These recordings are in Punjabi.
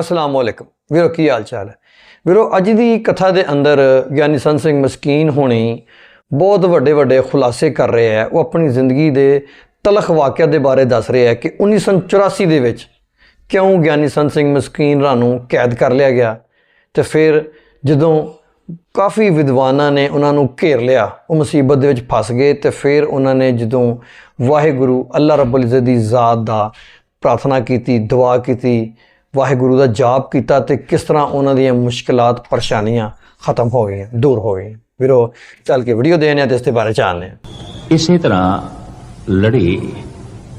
ਅਸਲਾਮ ਵਾਲੇਕਮ ਵੀਰੋ, ਕੀ ਹਾਲ ਚਾਲ ਹੈ? ਵੀਰੋ, ਅੱਜ ਦੀ ਕਥਾ ਦੇ ਅੰਦਰ ਗਿਆਨੀ ਸੰਤ ਸਿੰਘ ਮਸਕੀਨ ਹੋਣੀ ਬਹੁਤ ਵੱਡੇ ਵੱਡੇ ਖੁਲਾਸੇ ਕਰ ਰਹੇ ਹੈ। ਉਹ ਆਪਣੀ ਜ਼ਿੰਦਗੀ ਦੇ ਤਲਖ ਵਾਕਿਆ ਦੇ ਬਾਰੇ ਦੱਸ ਰਹੇ ਹੈ ਕਿ 1984 ਦੇ ਵਿੱਚ ਕਿਉਂ ਗਿਆਨੀ ਸੰਤ ਸਿੰਘ ਮਸਕੀਨ ਰਾਨੂੰ ਕੈਦ ਕਰ ਲਿਆ ਗਿਆ ਤੇ ਫਿਰ ਜਦੋਂ ਕਾਫੀ ਵਿਦਵਾਨਾਂ ਨੇ ਉਹਨਾਂ ਨੂੰ ਘੇਰ ਲਿਆ, ਉਹ ਮੁਸੀਬਤ ਦੇ ਵਿੱਚ ਫਸ ਗਏ ਤੇ ਫਿਰ ਉਹਨਾਂ ਨੇ ਜਦੋਂ ਵਾਹਿਗੁਰੂ ਅੱਲਾ ਰੱਬੁਲ ਇੱਜ਼ਤ ਦੀ ਜ਼ਾਤ ਦਾ ਪ੍ਰਾਰਥਨਾ ਕੀਤੀ, ਦੁਆ ਕੀਤੀ ਵਾਹਿਗੁਰੂ ਦਾ ਜਾਪ ਕੀਤਾ ਤੇ ਕਿਸ ਤਰ੍ਹਾਂ ਉਹਨਾਂ ਦੀਆਂ ਮੁਸ਼ਕਲਾਂ ਪਰੇਸ਼ਾਨੀਆਂ ਖਤਮ ਹੋ ਗਈਆਂ, ਦੂਰ ਹੋ ਗਈਆਂ। ਵੀਰੋ, ਚੱਲ ਕੇ ਵੀਡੀਓ ਦੇਣੇ ਤੇ ਇਸ ਦੇ ਬਾਰੇ ਜਾਣਦੇ ਹਾਂ ਇਸੇ ਤਰ੍ਹਾਂ ਲੜੀ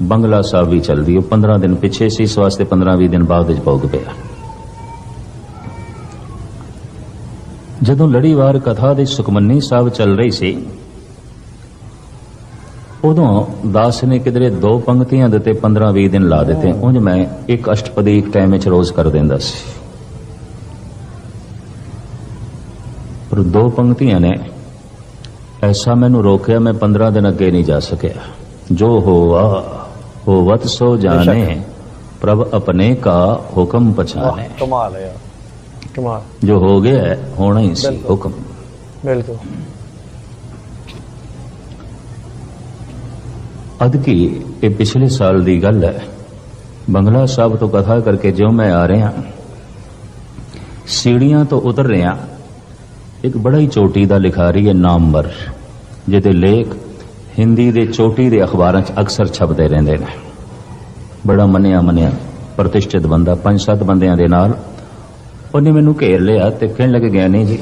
ਬੰਗਲਾ ਸਾਹਿਬ ਵੀ ਚੱਲਦੀ, ਉਹ 15 ਦਿਨ ਪਿੱਛੇ ਸੀ, ਇਸ ਵਾਸਤੇ 15-20 ਦਿਨ ਬਾਅਦ ਵਿੱਚ ਪਹੁੰਚ ਪਿਆ। ਜਦੋਂ ਲੜੀਵਾਰ ਕਥਾ ਦੇ ਸੁਖਮਨੀ ਸਾਹਿਬ ਚੱਲ ਰਹੀ ਸੀ ਉਦੋਂ ਦਾਸ ਨੇ ਕਿਧਰੇ ਦੋ ਪੰਕਤੀਆਂ ਦੇ ਤੇ 15-20 ਦਿਨ ਲਾ ਦਿੱਤੇ। ਉਂਝ ਮੈਂ ਇੱਕ ਅਸ਼ਟਪਦੀ ਇੱਕ ਟਾਈਮ ਵਿੱਚ ਰੋਜ਼ ਕਰ ਦਿੰਦਾ ਸੀ। ਪਰ ਦੋ ਪੰਕਤੀਆਂ ਨੇ ਐਸਾ ਮੈਨੂੰ ਰੋਕਿਆ ਮੈਂ 15 ਦਿਨ ਅੱਗੇ ਨਹੀਂ ਜਾ ਸਕਿਆ। ਜੋ ਹੋਵਾ ਹੋਵਤ ਸੋ ਜਾਣੇ ਪ੍ਰਭ ਆਪਣੇ ਕਾ ਹੁਕਮ ਪਛਾਨੇ ਕਮਾਲ ਹੈ ਕਮਾਲ। ਜੋ ਹੋ ਗਿਆ ਹੋਣਾ ਹੀ ਸੀ। ਹੁਕਮ। ਬਿਲਕੁਲ। ਅਦ ਕੀ ਇਹ ਪਿਛਲੇ ਸਾਲ ਦੀ ਗੱਲ ਹੈ। ਬੰਗਲਾ ਸਾਹਿਬ ਤੋਂ ਕਥਾ ਕਰਕੇ ਜਿਉਂ ਮੈਂ ਆ ਰਿਹਾ, ਸੀੜੀਆਂ ਤੋਂ ਉਤਰ ਰਿਹਾ, ਇੱਕ ਬੜਾ ਹੀ ਚੋਟੀ ਦਾ ਲਿਖਾਰੀ ਹੈ ਨਾਮਵਰ, ਜਿਹਦੇ ਲੇਖ ਹਿੰਦੀ ਦੇ ਚੋਟੀ ਦੇ ਅਖਬਾਰਾਂ 'ਚ ਅਕਸਰ ਛਪਦੇ ਰਹਿੰਦੇ ਨੇ। ਬੜਾ ਮੰਨਿਆ ਮੰਨਿਆ ਪ੍ਰਤਿਸ਼ਠਿਤ ਬੰਦਾ, ਪੰਜ ਸੱਤ ਬੰਦਿਆਂ ਦੇ ਨਾਲ ਉਹਨੇ ਮੈਨੂੰ ਘੇਰ ਲਿਆ ਤੇ ਕਹਿਣ ਲੱਗ ਗਿਆ ਨਹੀਂ ਜੀ,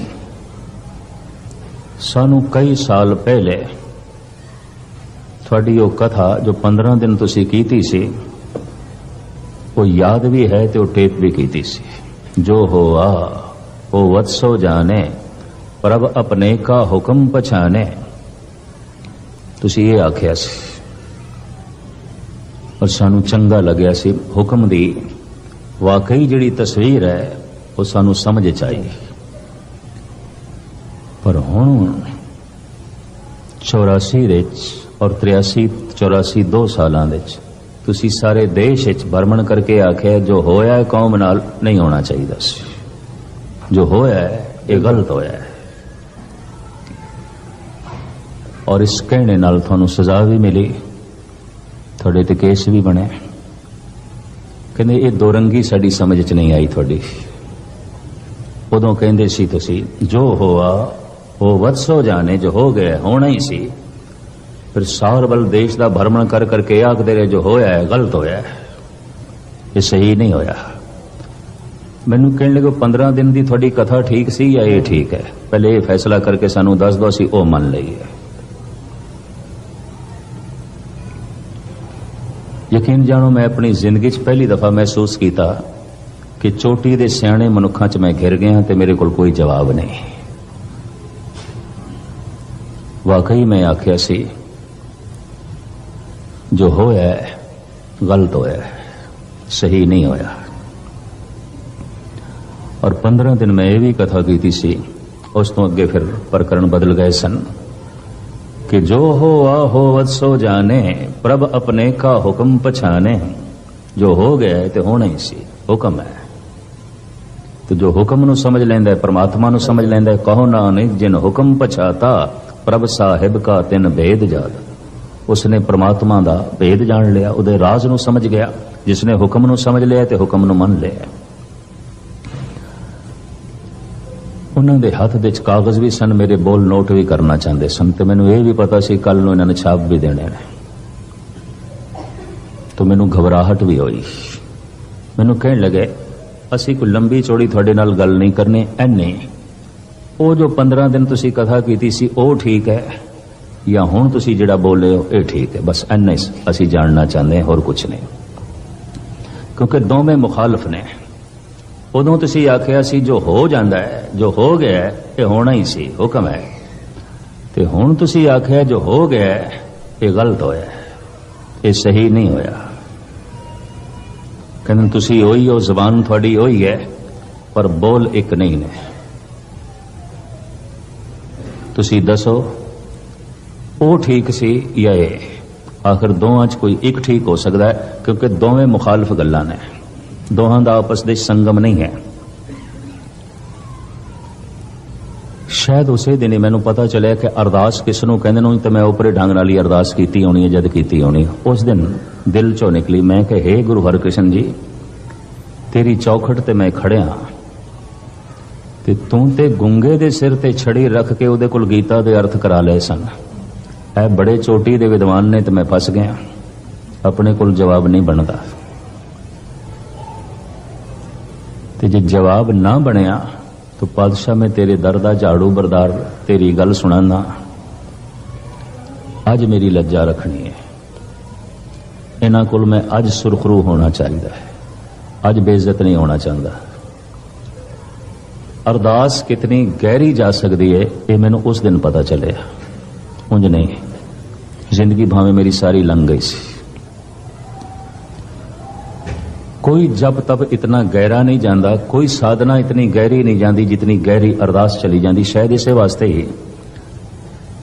ਸਾਨੂੰ ਕਈ ਸਾਲ ਪਹਿਲੇ ਤੁਹਾਡੀ ਉਹ ਕਥਾ ਜੋ 15 ਦਿਨ ਤੁਸੀਂ ਕੀਤੀ ਸੀ, ਉਹ ਯਾਦ ਵੀ ਹੈ ਤੇ ਉਹ ਟੇਪ ਵੀ ਕੀਤੀ ਸੀ। ਜੋ ਹੋਆ, ਉਹ ਵਤਸੋ ਜਾਣੇ, ਪ੍ਰਭ ਆਪਣੇ ਕਾ ਹੁਕਮ ਪਛਾਨੇ ਤੁਸੀਂ ਇਹ ਆਖਿਆ ਸੀ। ਔਰ ਸਾਨੂੰ ਚੰਗਾ ਲੱਗਿਆ ਸੀ ਹੁਕਮ ਦੀ। ਵਾਕਈ ਜਿਹੜੀ ਤਸਵੀਰ ਹੈ, ਉਹ ਸਾਨੂੰ ਸਮਝ ਚ ਆਈ। ਪਰ ਹੁਣ 84 ਦੇ ਵਿੱਚ ਔਰ 83 84 ਦੋ ਸਾਲਾਂ ਦੇ ਵਿੱਚ। ਤੁਸੀਂ ਸਾਰੇ ਦੇਸ਼ ਵਿੱਚ ਭਰਮਣ ਕਰਕੇ ਆਖਿਆ, ਜੋ ਹੋਇਆ ਕੌਮ ਨਾਲ ਨਹੀਂ ਹੋਣਾ ਚਾਹੀਦਾ ਸੀ। ਜੋ ਹੋਇਆ ਇਹ ਗਲਤ ਹੋਇਆ ਹੈ। ਔਰ ਇਸ ਕਹਿਣੇ ਨਾਲ ਤੁਹਾਨੂੰ ਸਜ਼ਾ ਵੀ ਮਿਲੀ। ਤੁਹਾਡੇ ਤੇ ਕੇਸ ਵੀ ਬਣੇ। ਕਹਿੰਦੇ, ਇਹ ਦੋਰੰਗੀ ਸਾਡੀ ਸਮਝ ਚ ਨਹੀਂ ਆਈ ਤੁਹਾਡੀ। ਉਦੋਂ ਕਹਿੰਦੇ ਸੀ ਤੁਸੀਂ, ਜੋ ਹੋਆ, ਉਹ ਵਤਸੋ ਜਾਣੇ ਜੋ ਹੋ ਗਿਆ, ਹੋਣਾ ਹੀ ਸੀ। ਫਿਰ ਸਾਰ ਵੱਲ ਦੇਸ਼ ਦਾ ਭਰਮਣ ਕਰ ਕਰਕੇ ਆਖਦੇ ਰਹੇ, ਜੋ ਹੋਇਆ ਹੈ, ਗਲਤ ਹੋਇਆ ਹੈ। ਇਹ ਸਹੀ ਨਹੀਂ ਹੋਇਆ। ਮੈਨੂੰ ਕਹਿਣ ਲੱਗੇ 15 ਦਿਨ ਦੀ ਤੁਹਾਡੀ ਕਥਾ ਠੀਕ ਸੀ ਜਾਂ ਇਹ ਠੀਕ ਹੈ? ਪਹਿਲੇ ਇਹ ਫੈਸਲਾ ਕਰਕੇ ਸਾਨੂੰ ਦੱਸ ਦਿਓ, ਅਸੀਂ ਉਹ ਮੰਨ ਲਈਏ। ਯਕੀਨ ਜਾਣੋ, ਮੈਂ ਆਪਣੀ ਜ਼ਿੰਦਗੀ 'ਚ ਪਹਿਲੀ ਦਫਾ ਮਹਿਸੂਸ ਕੀਤਾ ਕਿ ਚੋਟੀ ਦੇ ਸਿਆਣੇ ਮਨੁੱਖਾਂ 'ਚ ਮੈਂ ਘਿਰ ਗਿਆ ਤੇ ਮੇਰੇ ਕੋਲ ਕੋਈ ਜਵਾਬ ਨਹੀਂ। ਵਾਕਈ ਮੈਂ ਆਖਿਆ ਸੀ ਜੋ ਹੋਇਆ ਗਲਤ ਹੋਇਆ ਸਹੀ ਨਹੀਂ ਹੋਇਆ। ਔਰ 15 ਦਿਨ ਮੈਂ ਇਹ ਵੀ ਕਥਾ ਕੀਤੀ ਸੀ, ਉਸ ਤੋਂ ਅੱਗੇ ਫਿਰ ਪ੍ਰਕਰਨ ਬਦਲ ਗਏ ਸਨ ਕਿ ਜੋ ਹੋਆ ਹੋਵਤ ਸੋ ਜਾਣੇ, ਪ੍ਰਭ ਆਪਣੇ ਕਾ ਹੁਕਮ ਪਛਾਣੇ। ਜੋ ਹੋ ਗਿਆ ਤੇ ਹੋਣਾ ਹੀ ਸੀ, ਹੁਕਮ ਹੈ। ਤੇ ਜੋ ਹੁਕਮ ਨੂੰ ਸਮਝ ਲੈਂਦਾ ਹੈ, ਪ੍ਰਮਾਤਮਾ ਨੂੰ ਸਮਝ ਲੈਂਦਾ ਹੈ, ਕਹੋ ਨਾਨਕ, ਜਿਨ ਹੁਕਮ ਪਛਾਤਾ, ਪ੍ਰਭ ਸਾਹਿਬ ਕਾ ਤਿਨ ਭੇਦ ਜਾਤ। ਉਸਨੇ ਪ੍ਰਮਾਤਮਾ ਦਾ ਭੇਦ ਜਾਣ ਲਿਆ, ਉਹਦੇ ਰਾਜ਼ ਨੂੰ ਸਮਝ ਗਿਆ, ਜਿਸਨੇ ਹੁਕਮ ਨੂੰ ਸਮਝ ਲਿਆ ਤੇ ਹੁਕਮ ਨੂੰ ਮੰਨ ਲਿਆ। ਉਹਨਾਂ ਦੇ ਹੱਥ ਵਿੱਚ ਕਾਗਜ਼ ਵੀ ਸਨ, ਮੇਰੇ ਬੋਲ ਨੋਟ ਵੀ ਕਰਨਾ ਚਾਹੁੰਦੇ ਸਨ, ਤੇ ਮੈਨੂੰ ਇਹ ਵੀ ਪਤਾ ਸੀ ਕੱਲ ਨੂੰ ਇਹਨਾਂ ਨੇ ਛਾਪ ਵੀ ਦੇਣੇ ਨੇ। ਤਾਂ ਮੈਨੂੰ ਘਬਰਾਹਟ ਵੀ ਹੋਈ। ਮੈਨੂੰ ਕਹਿਣ ਲੱਗੇ, ਅਸੀਂ ਕੋਈ ਲੰਬੀ ਚੌੜੀ ਤੁਹਾਡੇ ਨਾਲ ਗੱਲ ਨਹੀਂ ਕਰਨੀ, ਐਨੇ। ਉਹ ਜੋ 15 ਦਿਨ ਤੁਸੀਂ ਕਥਾ ਕੀਤੀ ਸੀ, ਉਹ ਠੀਕ ਹੈ। ਜਾਂ ਹੁਣ ਤੁਸੀਂ ਜਿਹੜਾ ਬੋਲੇ ਹੋ ਇਹ ਠੀਕ ਹੈ। ਬਸ ਐਨਾ ਹੀ ਅਸੀਂ ਜਾਣਨਾ ਚਾਹੁੰਦੇ ਹਾਂ ਹੋਰ ਕੁਝ ਨਹੀਂ। ਕਿਉਂਕਿ ਦੋਵੇਂ ਮੁਖਾਲਫ ਨੇ। ਉਦੋਂ ਤੁਸੀਂ ਆਖਿਆ ਸੀ ਜੋ ਹੋ ਜਾਂਦਾ ਹੈ ਜੋ ਹੋ ਗਿਆ ਹੈ, ਇਹ ਹੋਣਾ ਹੀ ਸੀ ਹੁਕਮ ਹੈ। ਤੇ ਹੁਣ ਤੁਸੀਂ ਆਖਿਆ ਜੋ ਹੋ ਗਿਆ ਹੈ, ਇਹ ਗਲਤ ਹੋਇਆ ਇਹ ਸਹੀ ਨਹੀਂ ਹੋਇਆ। ਕਹਿੰਦੇ ਤੁਸੀਂ ਉਹੀ ਹੋ ਜ਼ਬਾਨ ਤੁਹਾਡੀ ਉਹੀ ਹੈ ਪਰ ਬੋਲ ਇੱਕ ਨਹੀਂ ਨੇ। ਤੁਸੀਂ ਦੱਸੋ ਉਹ ਠੀਕ ਸੀ ਜਾਂ ਇਹ? ਆਖਰ ਦੋਵਾਂ 'ਚ ਕੋਈ ਇੱਕ ਠੀਕ ਹੋ ਸਕਦਾ ਹੈ, ਕਿਉਂਕਿ ਦੋਵੇਂ ਮੁਖਾਲਫ ਗੱਲਾਂ ਨੇ। ਦੋਹਾਂ ਦਾ ਆਪਸ ਵਿੱਚ ਸੰਗਮ ਨਹੀਂ ਹੈ। ਸ਼ਾਇਦ ਉਸੇ ਦਿਨ ਹੀ ਮੈਨੂੰ ਪਤਾ ਚੱਲਿਆ ਕਿ ਅਰਦਾਸ ਕਿਸ ਨੂੰ ਕਹਿੰਦੇ ਨੂੰ ਤੇ ਮੈਂ ਉਪਰੇ ਢੰਗ ਨਾਲ ਹੀ ਅਰਦਾਸ ਕੀਤੀ ਹੋਣੀ ਹੈ, ਜਦ ਕੀਤੀ ਹੋਣੀ ਉਸ ਦਿਨ ਦਿਲ ਚੋਂ ਨਿਕਲੀ, ਮੈਂ ਕਿ हे ਗੁਰੂ ਹਰਕ੍ਰਿਸ਼ਨ ਜੀ, ਤੇਰੀ ਚੌਖਟ ਤੇ ਮੈਂ ਖੜਿਆ। ਤੇ ਤੂੰ ਤੇ ਗੁੰਗੇ ਦੇ ਸਿਰ ਤੇ ਛੜੀ ਰੱਖ ਕੇ ਉਹਦੇ ਕੋਲ ਗੀਤਾ ਦੇ ਅਰਥ ਕਰਾ ਲਏ ਸਨ। ਇਹ ਬੜੇ ਚੋਟੀ ਦੇ ਵਿਦਵਾਨ ਨੇ ਤੇ ਮੈਂ ਫਸ ਗਿਆ। ਆਪਣੇ ਕੋਲ ਜਵਾਬ ਨਹੀਂ ਬਣਦਾ। ਤੇ ਜੇ ਜਵਾਬ ਨਾ ਬਣਿਆ, ਤਾਂ ਪਾਦਸ਼ਾਹ ਮੈਂ ਤੇਰੇ ਦਰ ਦਾ ਝਾੜੂ ਬਰਦਾਰ ਤੇਰੀ ਗੱਲ ਸੁਣਾਨਾ। ਅੱਜ ਮੇਰੀ ਲੱਜਾ ਰੱਖਣੀ ਹੈ। ਇਹਨਾਂ ਕੋਲ ਮੈਂ ਅੱਜ ਸੁਰਖਰੂ ਹੋਣਾ ਚਾਹੀਦਾ ਹੈ। ਅੱਜ ਬੇਇੱਜ਼ਤ ਨਹੀਂ ਹੋਣਾ ਚਾਹੁੰਦਾ। ਅਰਦਾਸ ਕਿਤਨੀ ਗਹਿਰੀ ਜਾ ਸਕਦੀ ਹੈ ਇਹ ਮੈਨੂੰ ਉਸ ਦਿਨ ਪਤਾ ਚੱਲਿਆ। ਉਂਝ ਨਹੀਂ ਜ਼ਿੰਦਗੀ ਭਾਵੇਂ ਮੇਰੀ ਸਾਰੀ ਲੰਘ ਗਈ ਸੀ। ਕੋਈ ਜਬ ਤਬ ਇਤਨਾ ਗਹਿਰਾ ਨਹੀਂ ਜਾਂਦਾ, ਕੋਈ ਸਾਧਨਾ ਇਤਨੀ ਗਹਿਰੀ ਨਹੀਂ ਜਾਂਦੀ ਜਿਤਨੀ ਗਹਿਰੀ ਅਰਦਾਸ ਚਲੀ ਜਾਂਦੀ। ਸ਼ਾਇਦ ਇਸੇ ਵਾਸਤੇ ਹੀ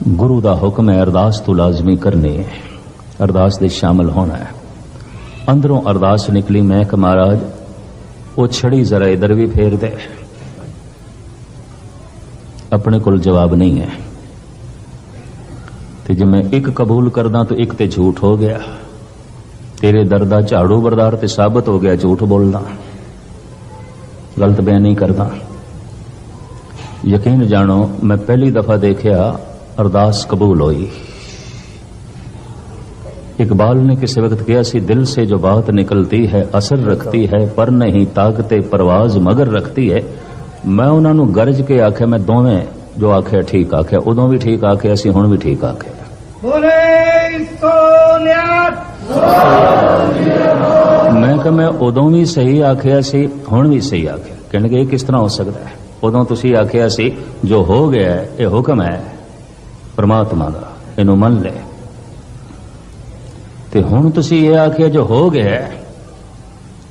ਗੁਰੂ ਦਾ ਹੁਕਮ ਹੈ, ਅਰਦਾਸ ਤੋਂ ਲਾਜ਼ਮੀ ਕਰਨੀ ਹੈ। ਅਰਦਾਸ ਦੇ ਸ਼ਾਮਲ ਹੋਣਾ ਹੈ। ਅੰਦਰੋਂ ਅਰਦਾਸ ਨਿਕਲੀ, ਮੈਂ ਕਿ ਮਹਾਰਾਜ, ਉਹ ਛੜੀ ਜ਼ਰਾ ਇਧਰ ਵੀ ਫੇਰ ਦੇ। ਆਪਣੇ ਕੋਲ ਜਵਾਬ ਨਹੀਂ ਹੈ। ਤੇ ਜੇ ਮੈਂ ਇੱਕ ਕਬੂਲ ਕਰਦਾ ਤਾਂ ਇੱਕ ਤੇ ਝੂਠ ਹੋ ਗਿਆ ਤੇਰੇ ਦਰ ਦਾ ਝਾੜੂ ਬਰਦਾਰ ਤੇ ਸਾਬਤ ਹੋ ਗਿਆ ਝੂਠ ਬੋਲਦਾ ਗਲਤ ਬਿਆਨ ਨਹੀਂ ਕਰਦਾ ਯਕੀਨ ਜਾਣੋ ਮੈਂ ਪਹਿਲੀ ਦਫਾ ਦੇਖਿਆ ਅਰਦਾਸ ਕਬੂਲ ਹੋਈ इकबाल ने किसी वक्त किया सी दिल से जो बात निकलती है असर रखती है पर नहीं ताकते परवाज मगर रखती है ਮੈਂ ਉਹਨਾਂ ਨੂੰ ਗਰਜ ਕੇ ਆਖਿਆ ਮੈਂ ਦੋਵੇਂ ਜੋ ਆਖਿਆ ਠੀਕ ਆਖਿਆ ਉਦੋਂ ਵੀ ਠੀਕ ਆਖਿਆ ਸੀ ਹੁਣ ਵੀ ਠੀਕ ਆਖਿਆ ਬੋਲੇ ਸੋਨਿਆਤ। ਮੈਂ ਕਿਹਾ, ਮੈਂ ਉਦੋਂ ਵੀ ਸਹੀ ਆਖਿਆ ਸੀ, ਹੁਣ ਵੀ ਸਹੀ ਆਖਿਆ। ਕਹਿਣਗੇ ਇਹ ਕਿਸ ਤਰ੍ਹਾਂ ਹੋ ਸਕਦਾ ਹੈ? ਉਦੋਂ ਤੁਸੀਂ ਆਖਿਆ ਸੀ, ਜੋ ਹੋ ਗਿਆ ਇਹ ਹੁਕਮ ਹੈ। ਪਰਮਾਤਮਾ ਦਾ, ਇਹਨੂੰ ਮੰਨ ਲੈ। ਤੇ ਹੁਣ ਤੁਸੀਂ ਇਹ ਆਖਿਆ, ਜੋ ਹੋ ਗਿਆ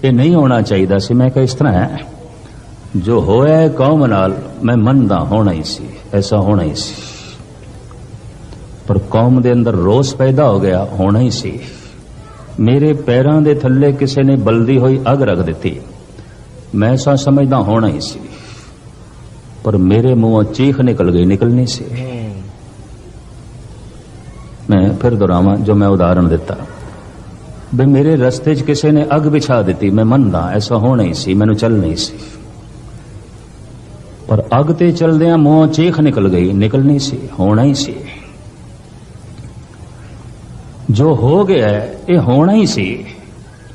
ਇਹ ਨਹੀਂ ਹੋਣਾ ਚਾਹੀਦਾ ਸੀ। ਮੈਂ ਕਿਹਾ, ਇਸ ਤਰ੍ਹਾਂ ਹੈ, ਜੋ ਹੋਇਆ ਕੌਮ ਨਾਲ ਮੈਂ ਮੰਨਦਾ ਹੋਣਾ ਹੀ ਸੀ, ਐਸਾ ਹੋਣਾ ਹੀ ਸੀ। ਪਰ ਕੌਮ ਦੇ ਅੰਦਰ ਰੋਸ ਪੈਦਾ ਹੋ ਗਿਆ, ਹੋਣਾ ਹੀ ਸੀ। ਮੇਰੇ ਪੈਰਾਂ ਦੇ ਥੱਲੇ ਕਿਸੇ ਨੇ ਬਲਦੀ ਹੋਈ ਅਗ ਰੱਖ ਦਿੱਤੀ। ਮੈਂ ਐਸਾ ਸਮਝਦਾ ਹੋਣਾ ਹੀ ਸੀ। ਪਰ ਮੇਰੇ ਮੂੰਹੋਂ ਚੀਖ ਨਿਕਲ ਗਈ ਨਿਕਲਣੀ ਸੀ। ਮੈਂ ਫਿਰ ਦੁਹਰਾਵਾਂ, ਜੋ ਮੈਂ ਉਦਾਹਰਣ ਦਿੱਤਾ। ਵੀ ਮੇਰੇ ਰਸਤੇ 'ਚ ਕਿਸੇ ਨੇ ਅਗ ਵਿਛਾ ਦਿੱਤੀ, ਮੈਂ ਮੰਨਦਾ, ਐਸਾ ਹੋਣਾ ਹੀ ਸੀ, ਮੈਨੂੰ ਚੱਲ ਨਹੀਂ ਸੀ। ਪਰ ਅਗ ਤੇ ਚਲਦਿਆਂ ਮੂੰਹੋਂ ਚੀਖ ਨਿਕਲ ਗਈ ਨਿਕਲਣੀ ਸੀ, ਹੋਣਾ ਹੀ ਸੀ। ਜੋ ਹੋ ਗਿਆ ਇਹ ਹੋਣਾ ਹੀ ਸੀ।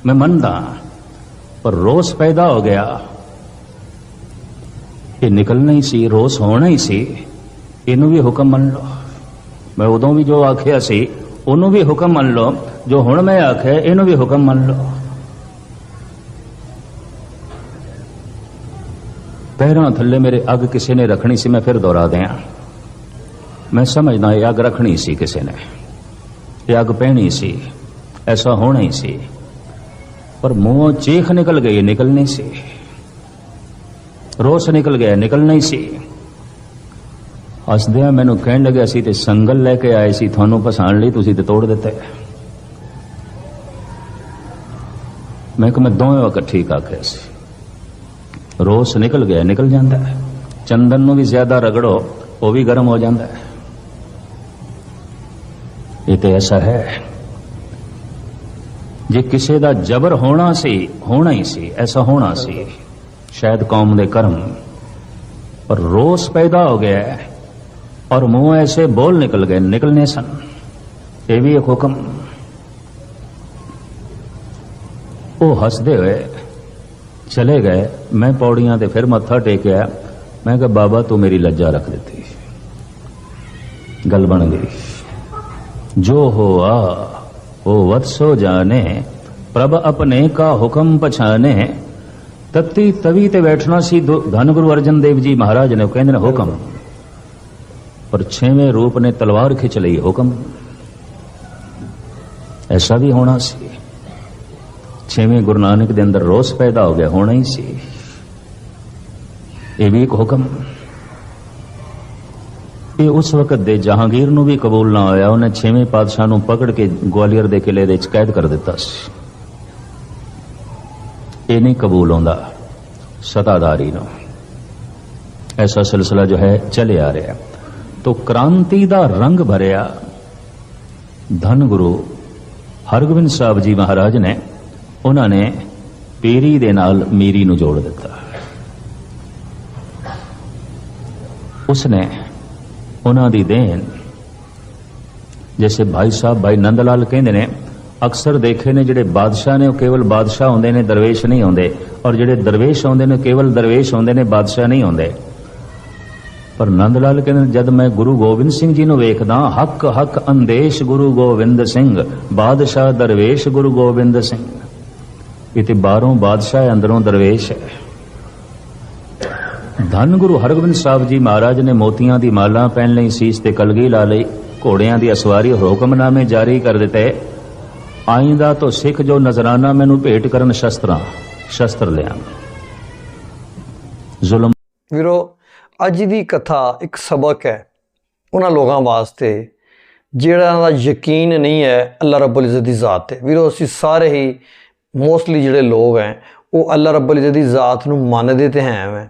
ਮੈਂ ਮੰਨਦਾ ਪਰ ਰੋਸ ਪੈਦਾ ਹੋ ਗਿਆ। ਇਹ ਨਿਕਲਣਾ ਹੀ ਸੀ, ਰੋਸ ਹੋਣਾ ਹੀ ਸੀ। ਇਹਨੂੰ ਵੀ ਹੁਕਮ ਮੰਨ ਲਓ। ਮੈਂ ਉਦੋਂ ਵੀ ਜੋ ਆਖਿਆ ਸੀ, ਉਹਨੂੰ ਵੀ ਹੁਕਮ ਮੰਨ ਲਓ। ਜੋ ਹੁਣ ਮੈਂ ਆਖਿਆ, ਇਹਨੂੰ ਵੀ ਹੁਕਮ ਮੰਨ ਲਓ। ਪੈਰਾਂ ਥੱਲੇ ਮੇਰੇ ਅੱਗ ਕਿਸੇ ਨੇ ਰੱਖਣੀ ਸੀ, ਮੈਂ ਫਿਰ ਦੁਹਰਾ ਦਿਆਂ। ਮੈਂ ਸਮਝਦਾ, ਇਹ ਅੱਗ ਰੱਖਣੀ ਸੀ ਕਿਸੇ ਨੇ। ਇਹ ਅੱਗ ਪਹਿਣੀ ਸੀ, ਐਸਾ ਹੋਣਾ ਹੀ ਸੀ। ਪਰ ਮੂੰਹੋਂ ਚੀਖ ਨਿਕਲ ਗਈ ਨਿਕਲਣੀ ਸੀ। ਰੋਸ ਨਿਕਲ ਗਿਆ ਨਿਕਲਣਾ ਹੀ ਸੀ। ਹੱਸਦਿਆਂ ਮੈਨੂੰ ਕਹਿਣ ਲੱਗਿਆ ਸੀ, ਤੇ ਸੰਗਲ ਲੈ ਕੇ ਆਏ ਸੀ, ਤੁਹਾਨੂੰ ਪਸਾਣ ਲਈ ਤੁਸੀਂ ਤੇ ਤੋੜ ਦਿੱਤੇ। ਮੈਂ ਕਿ ਮੈਂ ਦੋਵੇਂ ਵਕਤ ਠੀਕ ਆਖਿਆ ਸੀ। ਰੋਸ ਨਿਕਲ ਗਿਆ, ਨਿਕਲ ਜਾਂਦਾ ਹੈ। ਚੰਦਨ ਨੂੰ ਵੀ ਜ਼ਿਆਦਾ ਰਗੜੋ, ਉਹ ਵੀ ਗਰਮ ਹੋ ਜਾਂਦਾ ਹੈ। ਇਹ ਤੇ ਐਸਾ ਹੈ। ਜੇ ਕਿਸੇ ਦਾ ਜ਼ਬਰ ਹੋਣਾ ਸੀ, ਹੋਣਾ ਹੀ ਸੀ, ਐਸਾ ਹੋਣਾ ਸੀ, ਸ਼ਾਇਦ ਕੌਮ ਦੇ ਕਰਮ। ਪਰ ਰੋਸ ਪੈਦਾ ਹੋ ਗਿਆ ਔਰ ਮੂੰਹ ਐਸੇ ਬੋਲ ਨਿਕਲ ਗਏ, ਨਿਕਲਨੇ ਸਨ। ਇਹ ਵੀ ਇੱਕ ਹੁਕਮ। ਉਹ ਹੱਸਦੇ ਹੋਏ ਚਲੇ ਗਏ। ਮੈਂ ਪੌੜੀਆਂ ਤੇ ਫਿਰ ਮੱਥਾ ਟੇਕਿਆ। ਮੈਂ ਕਿਹਾ, ਬਾਬਾ, ਤੂੰ ਮੇਰੀ ਲੱਜਾ ਰੱਖ ਦਿੱਤੀ। ਗੱਲ ਬਣ ਗਈ। ਜੋ ਹੋਆ, ਉਹ ਵਤਸੋ ਜਾਣੇ, ਪ੍ਰਭ ਆਪਣੇ ਕਾ ਹੁਕਮ ਪਛਾਨੇ ਤਤੀ ਤਵੀ ਤੇ ਬੈਠਣਾ ਸੀ ਦੋ- ਧੰਨ ਗੁਰੂ ਅਰਜਨ ਦੇਵ ਜੀ ਮਹਾਰਾਜ ਨੇ, ਉਹ ਕਹਿੰਦੇ ਨੇ, ਹੁਕਮ। ਪਰ ਛੇਵੇਂ ਰੂਪ ਨੇ ਤਲਵਾਰ ਖਿੱਚ ਲਈ ਹੁਕਮ। ਐਸਾ ਵੀ ਹੋਣਾ ਸੀ। ਛੇਵੇਂ ਗੁਰੂ ਨਾਨਕ ਦੇ ਅੰਦਰ ਰੋਸ ਪੈਦਾ ਹੋ ਗਿਆ, ਹੋਣਾ ਹੀ ਸੀ। ਇਹ ਵੀ ਇੱਕ ਹੁਕਮ। ਇਹ ਉਸ ਵਕਤ ਦੇ ਜਹਾਂਗੀਰ ਨੂੰ ਵੀ ਕਬੂਲ ਨਾ ਹੋਇਆ ਉਹਨੇ ਛੇਵੇਂ ਪਾਤਸ਼ਾਹ ਨੂੰ ਪਕੜ ਕੇ ਗਵਾਲੀਅਰ ਦੇ ਕਿਲੇ ਦੇ ਵਿੱਚ ਕੈਦ ਕਰ ਦਿੱਤਾ ਸੀ। ਇਹ ਨਹੀਂ ਕਬੂਲ ਹੁੰਦਾ ਸਤਾਦਾਰੀ ਨੂੰ। ਐਸਾ ਸਿਲਸਿਲਾ ਜੋ ਹੈ, ਚਲੇ ਆ ਰਿਹਾ। ਤੋ ਕ੍ਰਾਂਤੀ ਦਾ ਰੰਗ ਭਰਿਆ ਧੰਨ ਗੁਰੂ ਹਰਗੋਬਿੰਦ ਸਾਹਿਬ ਜੀ ਮਹਾਰਾਜ ਨੇ, ਉਹਨਾਂ ਨੇ ਪੀਰੀ ਦੇ ਨਾਲ ਮੀਰੀ ਨੂੰ ਜੋੜ ਦਿੱਤਾ। ਉਸਨੇ ਉਹਨਾਂ ਦੀ ਦੇਣ। ਜੈਸੇ ਭਾਈ ਸਾਹਿਬ ਭਾਈ ਨੰਦ ਲਾਲ ਕਹਿੰਦੇ ਨੇ ਅਕਸਰ ਦੇਖੇ ਨੇ ਜਿਹੜੇ ਬਾਦਸ਼ਾਹ ਨੇ ਉਹ ਕੇਵਲ ਬਾਦਸ਼ਾਹ ਹੁੰਦੇ ਨੇ ਦਰਵੇਸ਼ ਨਹੀਂ ਹੁੰਦੇ। ਔਰ ਜਿਹੜੇ ਦਰਵੇਸ਼ ਹੁੰਦੇ ਨੇ ਕੇਵਲ ਦਰਵੇਸ਼ ਹੁੰਦੇ ਨੇ ਬਾਦਸ਼ਾਹ ਨਹੀਂ ਹੁੰਦੇ। ਪਰ ਨੰਦ ਲਾਲ ਕਹਿੰਦੇ ਨੇ, ਜਦ ਮੈਂ ਗੁਰੂ ਗੋਬਿੰਦ ਸਿੰਘ ਜੀ ਨੂੰ ਵੇਖਦਾ ਹੱਕ ਹੱਕ ਅੰਦੇਸ਼ ਗੁਰੂ ਗੋਬਿੰਦ ਸਿੰਘ ਬਾਦਸ਼ਾਹ ਦਰਵੇਸ਼ ਗੁਰੂ ਗੋਬਿੰਦ ਸਿੰਘ। ਇਹ ਤੇ ਬਾਹਰੋਂ ਬਾਦਸ਼ਾਹ ਅੰਦਰੋਂ ਦਰਵੇਸ਼ ਹੈ। ਧੰਨ ਗੁਰੂ ਹਰਗੋਬਿੰਦ ਸਾਹਿਬ ਜੀ ਮਹਾਰਾਜ ਨੇ ਮੋਤੀਆਂ ਦੀ ਮਾਲਾ ਪਹਿਨ ਲਈ, ਸੀਸ ਤੇ ਕਲਗੀ ਲਾ ਲਈ, ਘੋੜਿਆਂ ਦੀ ਅਸਵਾਰੀ ਹੁਕਮਨਾਮੇ ਜਾਰੀ ਕਰ ਦਿੱਤੇ। ਆਇੰਦਾ ਤੋਂ ਸਿੱਖ ਜੋ ਨਜ਼ਰਾਨਾ ਮੈਨੂੰ ਭੇਟ ਕਰਨ ਸ਼ਸਤਰਾਂ, ਸ਼ਸਤਰ ਲਿਆ ਜ਼ੁਲਮ ਵੀਰੋ, ਅੱਜ ਦੀ ਕਥਾ ਇੱਕ ਸਬਕ ਹੈ ਉਹਨਾਂ ਲੋਕਾਂ ਵਾਸਤੇ, ਜਿਹੜਾ ਦਾ ਯਕੀਨ ਨਹੀਂ ਹੈ ਅੱਲਾ ਰੱਬੁਲ ਇਜ਼ਤ ਦੀ ਜ਼ਾਤ ਤੇ। ਵੀਰੋ, ਅਸੀਂ ਸਾਰੇ ਹੀ ਮੋਸਟਲੀ ਜਿਹੜੇ ਲੋਕ ਹੈ, ਉਹ ਅੱਲਾ ਰੱਬੁਲ ਇਜ਼ਤ ਦੀ ਜ਼ਾਤ ਨੂੰ ਮੰਨਦੇ ਤੇ ਹੈ ਮੈਂ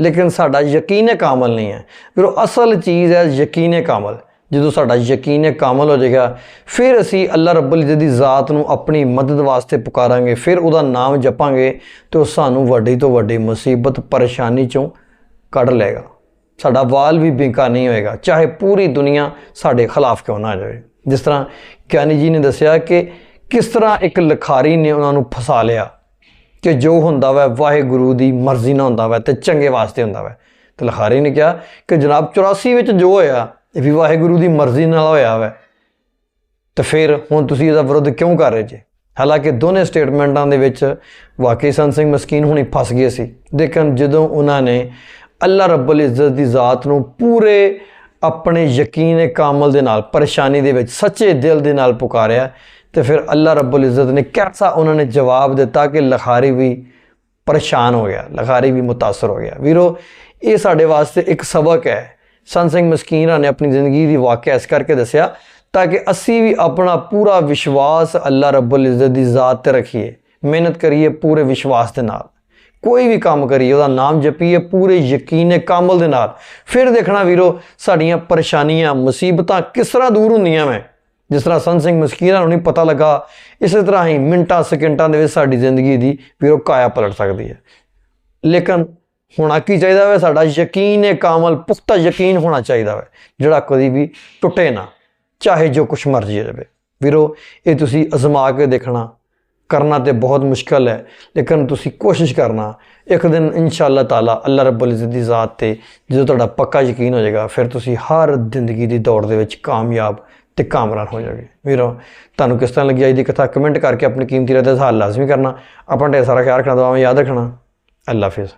ਲੇਕਿਨ ਸਾਡਾ ਯਕੀਨ ਕਾਮਲ ਨਹੀਂ ਹੈ। ਫਿਰ ਉਹ ਅਸਲ ਚੀਜ਼ ਹੈ ਯਕੀਨ ਕਾਮਲ ਜਦੋਂ ਸਾਡਾ ਯਕੀਨ ਕਾਮਲ ਹੋ ਜਾਏਗਾ, ਫਿਰ ਅਸੀਂ ਅੱਲਾ ਰੱਬੁਲ ਇਜ਼ਤ ਦੀ ਜ਼ਾਤ ਨੂੰ ਆਪਣੀ ਮਦਦ ਵਾਸਤੇ ਪੁਕਾਰਾਂਗੇ, ਫਿਰ ਉਹਦਾ ਨਾਮ ਜਪਾਂਗੇ ਤੇ ਉਹ ਸਾਨੂੰ ਵੱਡੀ ਤੋਂ ਵੱਡੀ ਮੁਸੀਬਤ, ਪਰੇਸ਼ਾਨੀ ਚੋਂ ਕੱਢ ਲਏਗਾ। ਸਾਡਾ ਵਾਲ ਵੀ ਬਿੰਕਾ ਨਹੀਂ ਹੋਏਗਾ, ਚਾਹੇ ਪੂਰੀ ਦੁਨੀਆ ਸਾਡੇ ਖਿਲਾਫ ਕਿਉਂ ਨਾ ਆ ਜਾਵੇ। ਜਿਸ ਤਰ੍ਹਾਂ ਗਿਆਨੀ ਜੀ ਨੇ ਦੱਸਿਆ ਕਿ ਕਿਸ ਤਰ੍ਹਾਂ ਇੱਕ ਲਖਾਰੀ ਨੇ ਉਹਨਾਂ ਨੂੰ ਫਸਾ ਲਿਆ। ਕਿ ਜੋ ਹੁੰਦਾ ਵਾ, ਵਾਹਿਗੁਰੂ ਦੀ ਮਰਜ਼ੀ ਨਾਲ ਹੁੰਦਾ ਵਾ ਤੇ ਚੰਗੇ ਵਾਸਤੇ ਹੁੰਦਾ ਵਾ। ਤੇ ਲਖਾਰੀ ਨੇ ਕਿਹਾ ਕਿ ਜਨਾਬ 84 ਵਿੱਚ ਜੋ ਹੋਇਆ, ਇਹ ਵੀ ਵਾਹਿਗੁਰੂ ਦੀ ਮਰਜ਼ੀ ਨਾਲ ਹੋਇਆ ਵਾ। ਤੇ ਫਿਰ ਹੁਣ ਤੁਸੀਂ ਇਹਦਾ ਵਿਰੋਧ ਕਿਉਂ ਕਰ ਰਹੇ ਜੇ? ਹਾਲਾਂਕਿ ਦੋਨੇ ਸਟੇਟਮੈਂਟਾਂ ਦੇ ਵਿੱਚ ਵਾਕਈ ਸੰਤ ਸਿੰਘ ਮਸਕੀਨ ਹੁਣੀ ਫਸ ਗਏ ਸੀ। ਲੇਕਿਨ ਜਦੋਂ ਉਹਨਾਂ ਨੇ ਅੱਲਾ ਰੱਬੁਲ ਇੱਜ਼ਤ ਦੀ ਜ਼ਾਤ ਨੂੰ ਪੂਰੇ ਆਪਣੇ ਯਕੀਨ ਕਾਮਲ ਦੇ ਨਾਲ, ਪਰੇਸ਼ਾਨੀ ਦੇ ਵਿੱਚ, ਸੱਚੇ ਦਿਲ ਦੇ ਨਾਲ ਪੁਕਾਰਿਆ ਤੇ ਫਿਰ ਅੱਲਾ ਰੱਬੁਲ ਇੱਜ਼ਤ ਨੇ ਕਿਹੜਾ ਉਹਨਾਂ ਨੇ ਜਵਾਬ ਦਿੱਤਾ ਕਿ ਲਖਾਰੀ ਵੀ ਪਰੇਸ਼ਾਨ ਹੋ ਗਿਆ, ਲਖਾਰੀ ਵੀ ਮੁਤਾਸਰ ਹੋ ਗਿਆ। ਵੀਰੋ, ਇਹ ਸਾਡੇ ਵਾਸਤੇ ਇੱਕ ਸਬਕ ਹੈ। ਸੰਤ ਸਿੰਘ ਮਸਕੀਨ ਨੇ ਆਪਣੀ ਜ਼ਿੰਦਗੀ ਦੀ ਵਾਕਿਆ ਇਸ ਕਰਕੇ ਦੱਸਿਆ ਤਾਂ ਕਿ ਅਸੀਂ ਵੀ ਆਪਣਾ ਪੂਰਾ ਵਿਸ਼ਵਾਸ ਅੱਲਾ ਰੱਬੁਲ ਇੱਜ਼ਤ ਦੀ ਜ਼ਾਤ ਤੇ ਰੱਖੀਏ। ਮਿਹਨਤ ਕਰੀਏ ਪੂਰੇ ਵਿਸ਼ਵਾਸ ਦੇ ਨਾਲ। ਕੋਈ ਵੀ ਕੰਮ ਕਰੀਏ, ਉਹਦਾ ਨਾਮ ਜਪੀਏ ਪੂਰੇ ਯਕੀਨ ਕਾਮਲ ਦੇ ਨਾਲ। ਫਿਰ ਦੇਖਣਾ ਵੀਰੋ, ਸਾਡੀਆਂ ਪਰੇਸ਼ਾਨੀਆਂ, ਮੁਸੀਬਤਾਂ ਕਿਸ ਤਰ੍ਹਾਂ ਦੂਰ ਹੁੰਦੀਆਂ ਮੈਂ ਜਿਸ ਤਰ੍ਹਾਂ ਸੰਤ ਸਿੰਘ ਮਸਕੀਨਾ ਨੂੰ ਨਹੀਂ ਪਤਾ ਲੱਗਾ, ਇਸੇ ਤਰ੍ਹਾਂ ਹੀ ਮਿੰਟਾਂ, ਸਕਿੰਟਾਂ ਦੇ ਵਿੱਚ ਸਾਡੀ ਜ਼ਿੰਦਗੀ ਦੀ ਵੀਰੋ ਕਾਇਆ ਪਲਟ ਸਕਦੀ ਹੈ। ਲੇਕਿਨ ਹੋਣਾ ਕੀ ਚਾਹੀਦਾ ਹੈ ਸਾਡਾ ਯਕੀਨ ਹੈ ਕਾਮਲ, ਪੁਖਤਾ ਯਕੀਨ ਹੋਣਾ ਚਾਹੀਦਾ ਹੈ ਜਿਹੜਾ ਕਦੀ ਵੀ ਟੁੱਟੇ ਨਾ, ਚਾਹੇ ਜੋ ਕੁਛ ਮਰਜ਼ੀ ਹੋ ਜਾਵੇ। ਵੀਰੋ, ਇਹ ਤੁਸੀਂ ਅਜ਼ਮਾ ਕੇ ਦੇਖਣਾ, ਕਰਨਾ ਤੇ ਬਹੁਤ ਮੁਸ਼ਕਲ ਹੈ, ਲੇਕਿਨ ਤੁਸੀਂ ਕੋਸ਼ਿਸ਼ ਕਰਨਾ, ਇੱਕ ਦਿਨ ਇਨਸ਼ਾਅੱਲਾ ਤਾਲਾ ਅੱਲਾ ਰੱਬੁਲ ਇਜ਼ਤ ਦੀ ਜ਼ਾਤ ਤੇ ਜਦੋਂ ਤੁਹਾਡਾ ਪੱਕਾ ਯਕੀਨ ਹੋ ਜਾਏਗਾ, ਫਿਰ ਤੁਸੀਂ ਹਰ ਜ਼ਿੰਦਗੀ ਦੀ ਦੌੜ ਦੇ ਵਿੱਚ ਕਾਮਯਾਬ ਤੇ ਕਾਮਰਾਨ ਹੋ ਜਾਓਗੇ ਵੀਰੋ, ਤੁਹਾਨੂੰ ਕਿਸ ਤਰ੍ਹਾਂ ਲੱਗੀ ਅੱਜ ਦੀ ਕਥਾ? ਕਮੈਂਟ ਕਰਕੇ ਆਪਣੀ ਕੀਮਤੀ ਰਾਏ ਦਾ ਹਾਲ ਲਾਜ਼ਮੀ ਕਰਨਾ। ਆਪਣਾ ਢੇਰ ਸਾਰਾ ਖਿਆਲ ਰੱਖਣਾ, ਦੁਆਵਾਂ ਯਾਦ ਰੱਖਣਾ। ਅੱਲਾ ਹਾਫਿਜ਼।